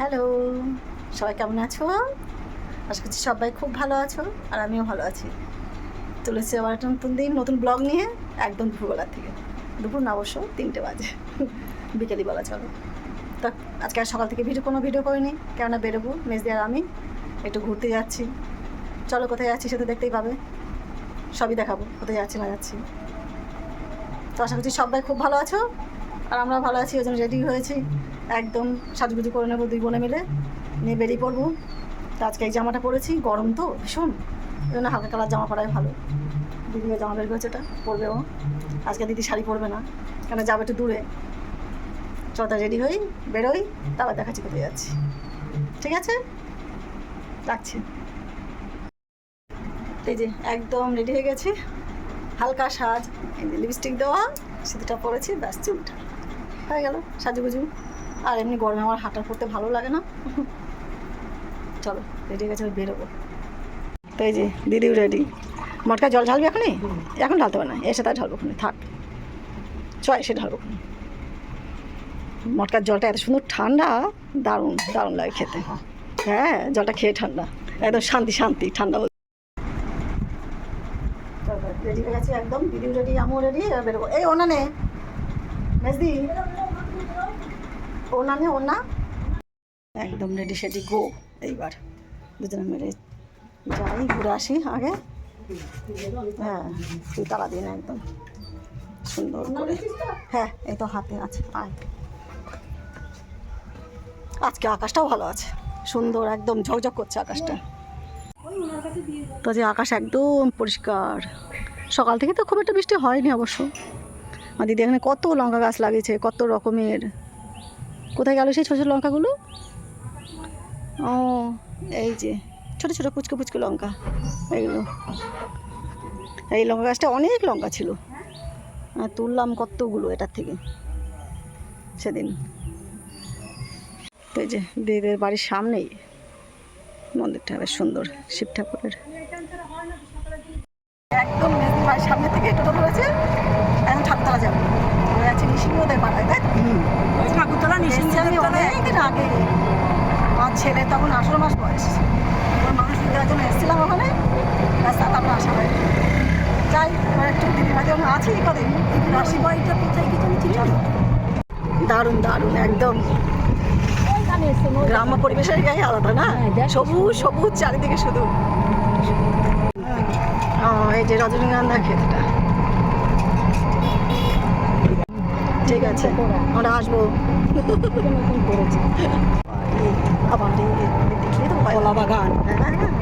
Hello সবাই কেমন আছো? আশা করছি সবাই খুব ভালো আছো, আর আমিও ভালো আছি। চলেছি আবার একটা নতুন দিন, নতুন ব্লগ নিয়ে, একদম দুপুরবেলার থেকে। দুপুর না অবশ্য, তিনটে বাজে। বিকেলই বলা চলো। তা আজকে আর সকাল থেকে ভিডিও, কোনো ভিডিও করিনি, কেননা বেরোবো, মেজদি আর আমি একটু ঘুরতে যাচ্ছি। চলো কোথায় যাচ্ছি সেটা দেখতেই পাবে। সবই দেখাবো, কোথায় যাচ্ছি না যাচ্ছি। তো আশা করছি সবাই খুব ভালো আছো। আর আমরা ভালো আছি, ওই জন্য রেডি হয়েছি। একদম সাজুগুজু করে নেব দুই বোনে মিলে। নিয়ে বেরিয়ে পড়ব। তো আজকে এই জামাটা পরেছি, গরম তো, ভীষণ। ওই জন্য হালকা কালার জামা পরাই ভালো। দিদিও জামা বের করেছে ওটা পরবেও আজকে দিদি শাড়ি পরবে না, কেন যাবে একটু দূরে। চটা রেডি হই, বেরোই, তারপর দেখাচ্ছি কোথায় যাচ্ছি। ঠিক আছে? রাখছি। এই যে, একদম রেডি হয়ে গেছি। হালকা সাজ লিপস্টিক দেওয়া সিঁদুরটা পরেছি, ব্যাস চুলটা। হয়ে গেল, সাজুগুজু। আর এমনি গরমে আমার হাঁটা পড়তে ভালো লাগে না। চলো, রেডি গেছে, আমি বেরোবো। তো এই যে, দিদিও রেডি। মটকা জল ঢালবি এখনই? এখন ঢালতে হবে না, এসে তাই ঢালবো ওখানে থাক। চয়, এসে ঢালবো ওখানে মটকার জলটা এত সুন্দর ঠান্ডা, দারুণ দারুণ লাগে খেতে। হ্যাঁ জলটা খেয়ে ঠান্ডা, একদম শান্তি শান্তি, ঠান্ডা রেডি হয়ে গেছি একদম, দিদিও রেডি, আমিও রেডি বেরোবো। এই, ওনা নে, মেজদি। ওনা নে ওনা একদম রেডি সেডি গো এইবার দুজনে মিলে যাই ঘুরে আসি আগে। হ্যাঁ তুই তালা দিন একদম। সুন্দর করে। হ্যাঁ এই তো হাতে আছে আয়। আজকে আকাশটাও ভালো আছে। সুন্দর একদম ঝকঝক করছে আকাশটা। তো যে আকাশ একদম পরিষ্কার। সকাল থেকে তো খুব একটা বৃষ্টি হয়নি অবশ্য। আর দিদি এখানে কত লঙ্কা গাছ লাগিয়েছে কত রকমের। কোথায় গেল সেই ছোটো ছোটো লঙ্কাগুলো? ও এই যে ছোটো ছোটো পুচকো পুচকো লঙ্কা এইগুলো এই লঙ্কা গাছটা অনেক লঙ্কা ছিল। আর তুললাম কতগুলো এটার থেকে সেদিন। তো এই যে দিদিদের বাড়ির সামনেই মন্দিরটা বেশ সুন্দর শিব ঠাকুরের। একদম বাড়ির সামনে থেকে টোটো ধরেছে এখন ঠাকুরতলা যাব ওই নিশিংহদের পাড়ায় তাই তো? ঠাকুরতলা আমি অনেকদিন আগে আমার ছেলে তখন আঠেরো মাস বয়স। ওর মানুষ দেওয়ার জন্য এসেছিলাম ওখানে। রাস্তা তারপর আসা হয় যাই এবার একটু দিদির বাড়ি আমি আছি কদিন। দিদির আসি বাড়িটা কোথায় কি তুমি চিনি দারুণ দারুণ একদম। গ্রাম্য পরিবেশের গায়ে আলাদা না? হ্যাঁ, সবুজ সবুজ চারিদিকে শুধু। এই যে রজনীগন্ধা ক্ষেতটা। ঠিক আছে আমরা আসব। দেখলে তো কলা বাগান। হ্যাঁ, হ্যাঁ।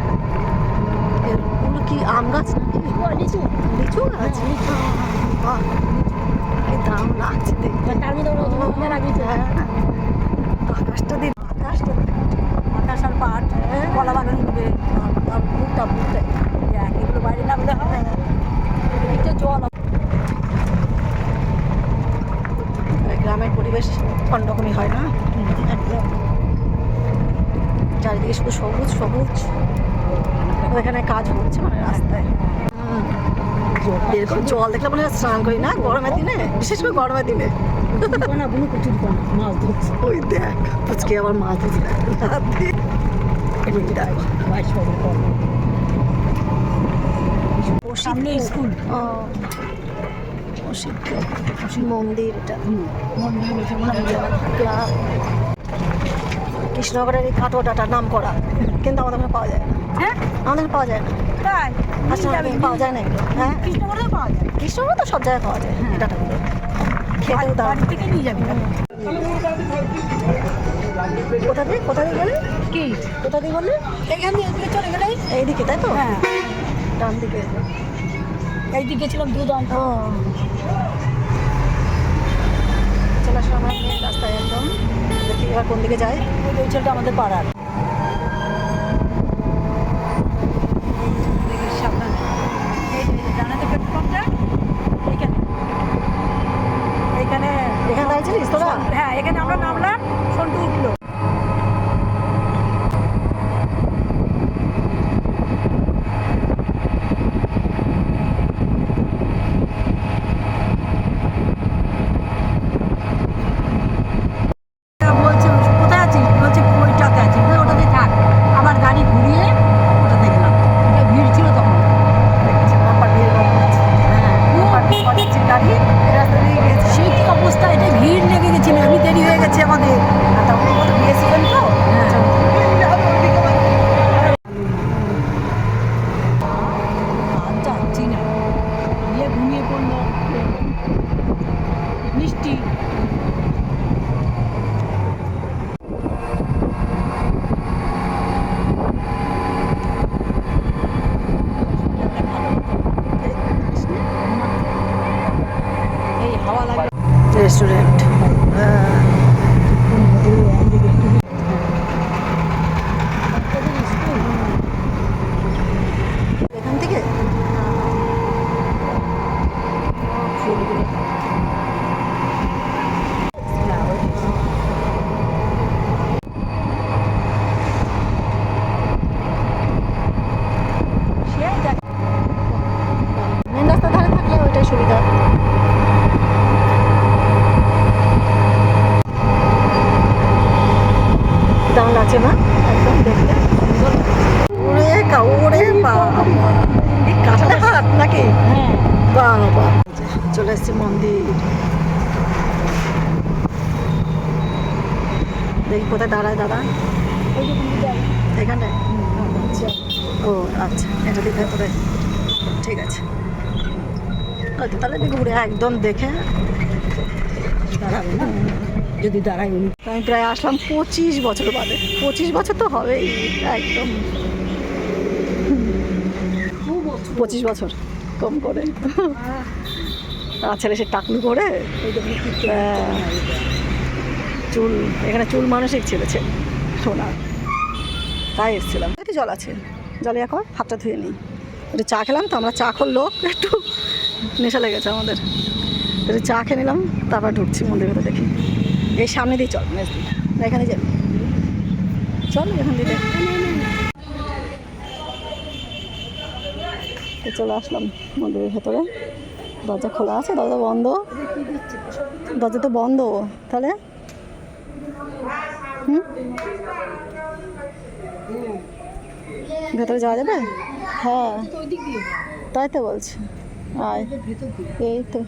এগুলো কি আম গাছ নাকি? লিচু? লিচু গাছ বাহ, কি দাম লাগছে দেখতে তার মধ্যে রজনীগন্ধা লাগিয়েছে হ্যাঁ আকাশটা দিন আকাশটা দিন। আকাশ আর পাট কলা বাগান উঠবে আর আর বুকটা বুকটা দেখ এগুলো বাইরে নামলে হবে এটা জল এই গ্রামের পরিবেশ অন্যরকমই হয় না একদম চারিদিকে শুধু সবুজ সবুজ ওইখানে কাজ হচ্ছে মানে রাস্তায় হুম। এরকম জল দেখলে মনে হয় স্নান করি না গরমের দিনে বিশেষ করে গরমের দিনে। ওই দেখ আবার মাছ ধরছে। দেখ। সামনে স্কুল। মন্দির ক্লাব কৃষ্ণনগরের এই কাটোটাটার নাম করা কিন্তু আমাদের ওখানে পাওয়া যায় না। হ্যাঁ? আমাদের পাওয়া যায় না। তাই? পাওয়া যায় না এগুলো। হ্যাঁ? পাওয়া যায়? কৃষ্ণনগর তো সব জায়গায় পাওয়া যায় হ্যাঁ। এটা খেতেও দাম বাড়ি থেকে নিয়ে যাবি। কোথা দিয়ে? কোথা দিয়ে গেলে কি? কোথা দিয়ে বললে এখানে এদিকে চলে গেলে এইদিকে তাই তো? হ্যাঁ। ডান দিকে। এইদিকে গেছিলাম দুধ ও। রাস্তায় একদম। দেখি এবার কোন দিকে যায়। ওই ছেলেটা আমাদের পাড়ার। এখানে এখানে দাঁড়িয়েছিলিস তোরা? হ্যাঁ এখানে আমরা নামলাম সন্টু উঠল বলছে কোথায় আছিস বলছে ওই এসেছি আমাদের আর তখন কত বিয়ে সিজন তো আর যাচ্ছি না গিয়ে ঘুমিয়ে পড়ল মিষ্টি এই হাওয়া লাগে রেস্টুরেন্ট এখান থেকে মেন রাস্তার ধারে থাকলে ওইটাই সুবিধা দাম আছে না একদম দেখতে ওরে কাউরে বাবা। এই কাঁঠালে হাত নাকি? হ্যাঁ। বাবা। চলে এসেছি মন্দির। দেখি কোথায় দাঁড়ায় দাদা। আচ্ছা ও আচ্ছা এটা দিকে ভেতরে ঠিক আছে। তাহলে দেখি ঘুরে একদম দেখে দাঁড়াবে না। যদি দাঁড়াই উনি। আমি প্রায় আসলাম পঁচিশ বছর বাদে। পঁচিশ বছর তো হবেই একদম। পঁচিশ বছর, কম করে। আর ছেলে সে টাকলু করে? হ্যাঁ। চুল, এখানে চুল মানসিক ছেলেছে সোনা তাই এসেছিলাম। একটু জল আছে। জলে এখন হাতটা ধুয়ে নিই। একটু চা খেলাম তো, আমরা চা খোর লোক, একটু নেশা লেগেছে আমাদের। একটু চা খেয়ে নিলাম, তারপর ঢুকছি মন্দির ভেতরে দেখি। এই সামনে দিয়ে চল মেজ না, এখানে যাবি। চল এখান দিয়ে দেখ। তো চলে আসলাম মন্দিরের ভেতরে। দরজা খোলা আছে, দরজা বন্ধ। দরজা তো বন্ধ, তাহলে? হুম? ভেতরে যাওয়া যাবে? হ্যাঁ। তাই তো বলছি। আয়। এই তো।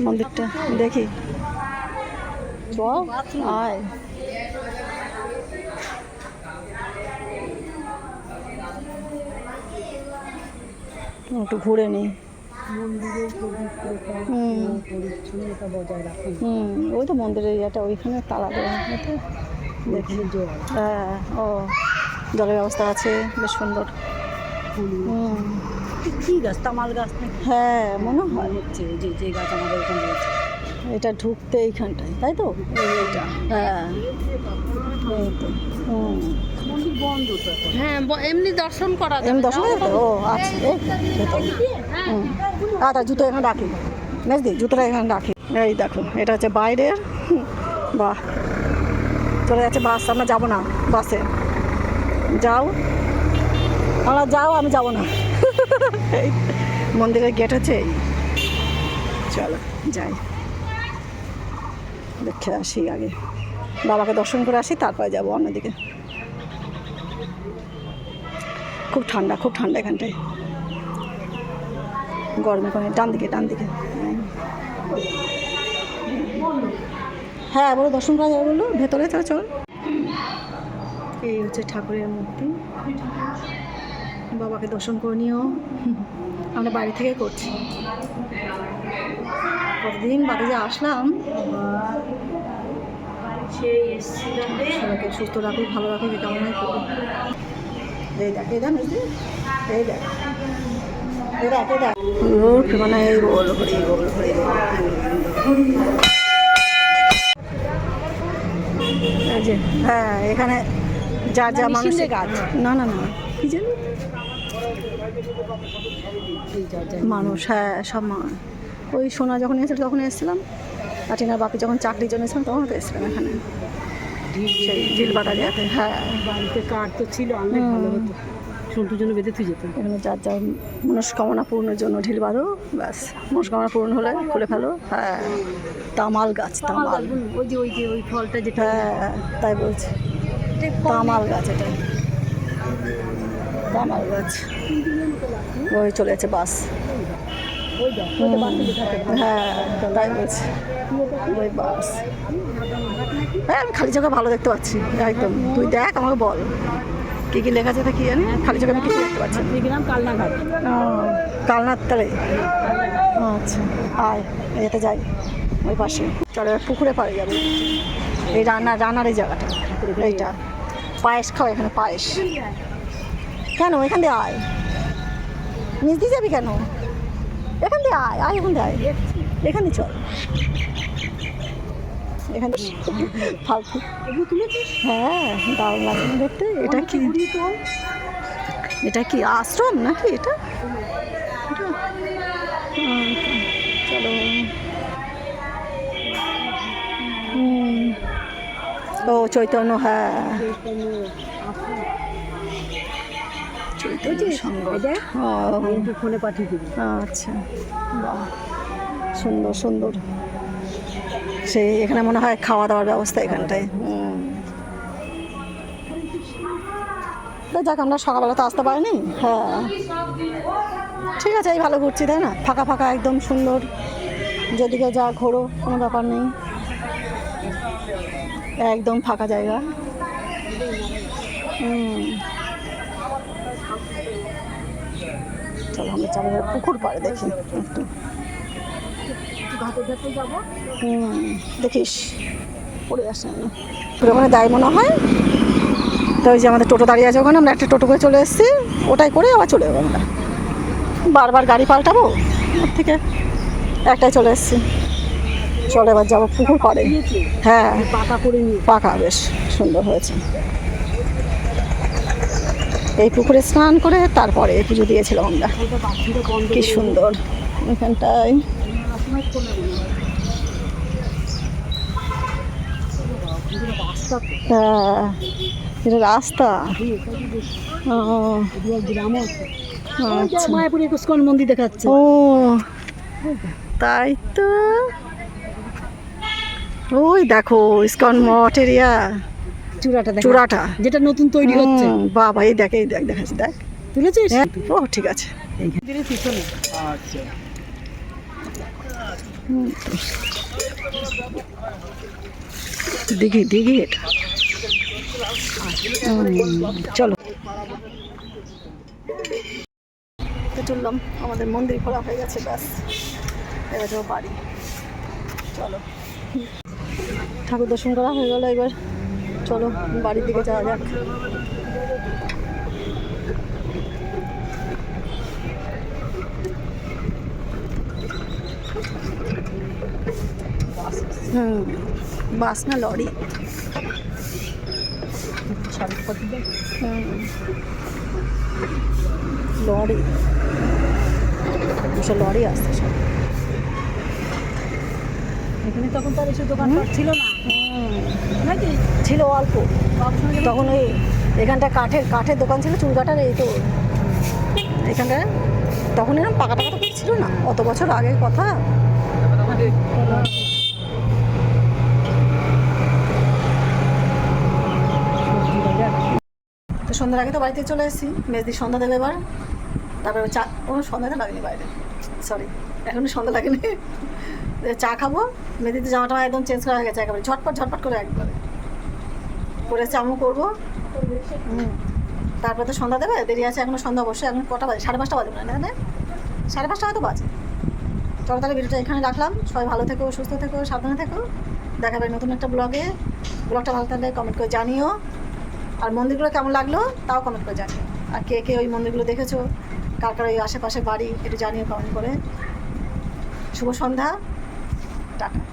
মন্দিরটা দেখি। আয়। একটু ঘুরে নিই। হুম। ওই তো মন্দিরের ইয়েটা ওইখানে তালা দেওয়া তো? দেখি হ্যাঁ। ও জলের ব্যবস্থা আছে বেশ সুন্দর। হুম। কি গাছ? তামাল গাছ হ্যাঁ মনে হয়। হচ্ছে যে যে গাছ আমাদের রয়েছে। এটা ঢুকতে এইখানটায় তাই তো? এইটা। হ্যাঁ। হ্যাঁ এমনি দর্শন করা এমনি দর্শন ও আচ্ছা আচ্ছা জুতো এখানে রাখি। জুতোটা এখানে রাখি। এই দেখো এটা হচ্ছে বাইরের বাহ চলে যাচ্ছে বাস আমরা যাব না বাসে। যাও আমরা যাও আমি যাব না। এই মন্দিরের গেট হচ্ছে এই। চলো যাই। দেখে আসি আগে। বাবাকে দর্শন করে আসি, তারপরে যাব অন্যদিকে। খুব ঠান্ডা খুব ঠান্ডা এখানটায়। গরমে করে ডান দিকে ডান দিকে হ্যাঁ বলো, দর্শন করা যাবে বলল? ভেতরে চল চল। এই হচ্ছে ঠাকুরের মূর্তি। বাবাকে দর্শন করে নিও। আমরা বাড়ি থেকে করছি। কতদিন বাড়ি যে আসলাম? সেই এসেছিলাম সবাইকে সুস্থ রাখুক ভালো রাখুক এই কামনাই করি এই দেখ এই দেখ এই দেখ। এই দেখ এই দেখ। মানে এই বল হরি বল হরি হ্যাঁ এখানে যা যা মানুষের মিশিন্দে গাছ। না না না। কি জানি মানুষ হ্যাঁ সব ওই সোনা যখন এসেছিল তখন এসেছিলাম। আর টিনার বাপি যখন চাকরির জন্য এসেছিলাম তখন তো এসেছিলাম এখানে। সেই যাতে হ্যাঁ। বাড়িতে তো ছিল ভালো হতো। জন্য বেঁধে তুই যেতাম। এখানে যার যার মনস্কামনা পূর্ণের জন্য ঢিল বাঁধো ব্যাস মনস্কামনা পূর্ণ হলে খুলে ফেলো। হ্যাঁ তামাল গাছ তামাল ওই যে ওই যে ওই ফলটা যেটা। হ্যাঁ তাই বলছি। তামাল গাছ এটা। তামাল গাছ। ওই চলে যাচ্ছে বাস। হ্যাঁ তাই বলছি। বাস হ্যাঁ আমি খালি চোখে ভালো দেখতে পাচ্ছি একদম। তুই দেখ আমাকে বল। কী কী লেখা আছে তা কি জানি? খালি চোখে আমি কিছু দেখতে পাচ্ছি। কালনাঘাট। কালনার তালে আচ্ছা। আয় এতে যাই ওই পাশে। চলো পুকুরে পাড়ে যাবে। এই রান্না রান্নার এই জায়গাটা এইটা। পায়েস খাও এখানে পায়েস। কেন? এখান দিয়ে আয়। নিচ দিয়ে যাবি কেন? এখান দিয়ে আয় আয় এখান দিয়ে আয়। এখান চল। এখান ফালতু। হ্যাঁ দারুণ দেখতে। এটা কি? এটা কি আশ্রম নাকি এটা? চলো। ও চৈতন্য হ্যাঁ। চৈতন্য ফোনে পাঠিয়ে আচ্ছা। বাহ। সুন্দর সুন্দর। সেই এখানে মনে হয় খাওয়া দাওয়ার ব্যবস্থা এখানটায়। যাক, আমরা সকালবেলা তো আসতে পারিনি। হ্যাঁ। ঠিক আছে, এই ভালো ঘুরছি, তাই না? ফাঁকা ফাঁকা, একদম সুন্দর। যেদিকে যা ঘোরো, কোনো ব্যাপার নেই। একদম ফাঁকা জায়গা। চলো, আমরা চালে পুকুর পাড়ে দেখি। একটু। হুম দেখিস। পড়ে আসে না তোর ওখানে দায় মনে হয়? তো ওই যে আমাদের টোটো দাঁড়িয়ে আছে ওখানে আমরা একটা টোটো করে চলে এসেছি। ওটাই করে আবার চলে যাব আমরা। বারবার গাড়ি পাল্টাবো? ওর থেকে একটাই চলে এসেছি। চলো এবার যাব পুকুর পাড়ে। হ্যাঁ। পাকা করে নিয়ে। পাকা বেশ সুন্দর হয়েছে। এই পুকুরে স্নান করে তারপরে পুজো দিয়েছিলাম আমরা। কি সুন্দর। এখানটায় হ্যাঁ এটা রাস্তা। ও। গ্রাম আছে আচ্ছা। মায়াপুরে ইস্কন মন্দির দেখাচ্ছে। ও তাই তো। ওই দেখো ইস্কন মঠ এরিয়া চূড়াটা চূড়াটা। যেটা নতুন তৈরি হচ্ছে। বাবা এই দেখ এই দেখ দেখাচ্ছি দেখ। তুলেছিস? হ্যাঁ, ও ঠিক আছে। মন্দিরের দিঘি দিঘি এটা। চলো। চললাম, আমাদের মন্দির ঘোরা হয়ে গেছে, ব্যাস। এবার যাব বাড়ি। চলো। ঠাকুর দর্শন করা হয়ে গেল এবার। চলো, বাড়ির দিকে যাওয়া যাক। হুম বাস না লরি। লরি। দুশো লরি আসছে সব। এখানে তখন তার এসে দোকান ছিল না। নাকি? ছিল অল্প। তখন ওই এখানটা কাঠের কাঠের দোকান ছিল চুল কাটার এই তো। এখানটায় তখন এরকম পাকা টাকা তো ছিল না। অত বছর আগের কথা তো সন্ধ্যার আগে তো বাড়িতে চলে এসেছি। মেজদি সন্ধ্যা দেবে এবার। তারপরে চা ও সন্ধ্যাটা লাগেনি বাইরে। সরি এখনও সন্ধ্যা লাগেনি। চা খাব। মেদিতে জামাটা একদম চেঞ্জ করা হয়ে গেছে একেবারে। ঝটপট ঝটপট করে একবারে করে চামু করব। হুম। তারপরে তো সন্ধ্যা দেবে। দেরি আছে এখনও সন্ধ্যা অবশ্যই। এখন কটা বাজে? সাড়ে পাঁচটা বাজে না এখানে সাড়ে পাঁচটা হয়তো বাজে। চলো তাহলে ভিডিওটা এখানে রাখলাম। সবাই ভালো থেকো, সুস্থ থেকো, সাবধানে থেকো। দেখাবে নতুন একটা ব্লগে ব্লগটা ভালো থাকলে কমেন্ট করে জানিও। আর মন্দিরগুলো কেমন লাগল? তাও কমেন্ট করে জানিও। আর কে কে ওই মন্দিরগুলো দেখেছ? কার কার ওই আশেপাশে বাড়ি, একটু জানিও কমেন্ট করে। শুভ সন্ধ্যা। টাটা।